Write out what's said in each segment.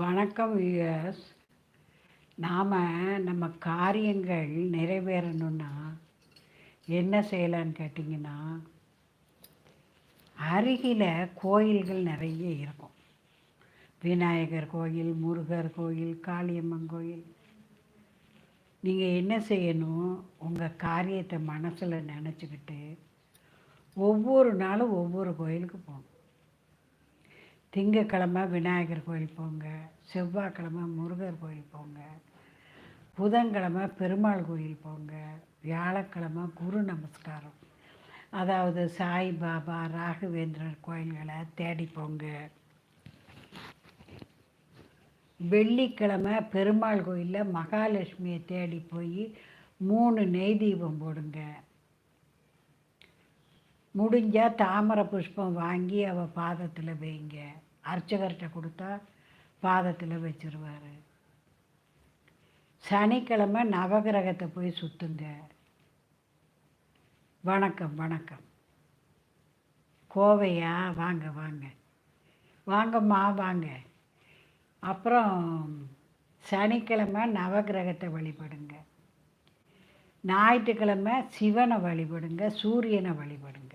வணக்கம் வியூயர்ஸ் நாம் நம்ம காரியங்கள் நிறைவேறணும்னா என்ன செய்யலான்னு கேட்டிங்கன்னா அருகில் கோயில்கள் நிறைய இருக்கும். விநாயகர் கோயில் முருகர் கோயில் காளியம்மன் கோயில். நீங்கள் என்ன செய்யணும்? உங்கள் காரியத்தை மனசில் நினச்சிக்கிட்டு ஒவ்வொரு நாளும் ஒவ்வொரு கோயிலுக்கு போகணும். திங்கக்கிழமை விநாயகர் கோயில் போங்க செவ்வாய்க்கிழமை முருகர் கோயில் போங்க புதன்கிழமை பெருமாள் கோயில் போங்க வியாழக்கிழமை குரு நமஸ்காரம். அதாவது சாய்பாபா ராகவேந்திரர் கோயில்களை தேடி போங்க. வெள்ளிக்கிழமை பெருமாள் கோயிலில் மகாலட்சுமியை தேடி போய் மூணு நெய் தீபம் போடுங்க. முடிஞ்சால் தாமரை புஷ்பம் வாங்கி அவள் பாதத்தில் வைங்க. அர்ச்சகர்கிட்ட கொடுத்தா பாதத்தில் வச்சுருவார். சனிக்கிழமை நவகிரகத்தை போய் சுற்றுங்க வணக்கம் வணக்கம். கோவையா? வாங்க வாங்க. வாங்கம்மா வாங்க. அப்புறம் சனிக்கிழமை நவகிரகத்தை வழிபடுங்க. ஞாயிற்றுக்கிழமை சிவனை வழிபடுங்க சூரியனை வழிபடுங்க.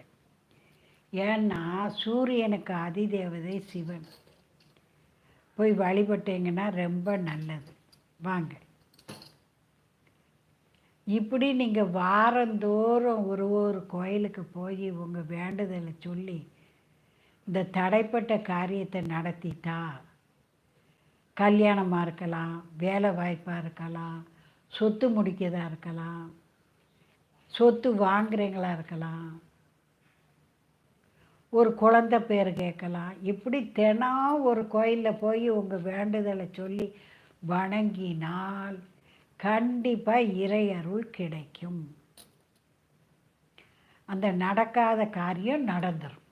ஏன்னா சூரியனுக்கு அதிதேவதை சிவன். போய் வழிபட்டீங்கன்னா ரொம்ப நல்லது. வாங்க. இப்படி நீங்கள் வாரந்தோறும் ஒரு ஒரு கோயிலுக்கு போய் உங்கள் வேண்டுதலை சொல்லி இந்த தடைப்பட்ட காரியத்தை நடத்திட்டா கல்யாணமாக இருக்கலாம் வேலை வாய்ப்பாக இருக்கலாம் சொத்து முடிக்கதாக இருக்கலாம் சொத்து வாங்குறீங்களா இருக்கலாம். ஒரு குழந்த பேர் கேட்கலாம். இப்படி தினம் ஒரு கோயிலில் போய் உங்கள் வேண்டுதலை சொல்லி வணங்கினால் கண்டிப்பாக இறை அருள் கிடைக்கும். அந்த நடக்காத காரியம் நடந்துடும்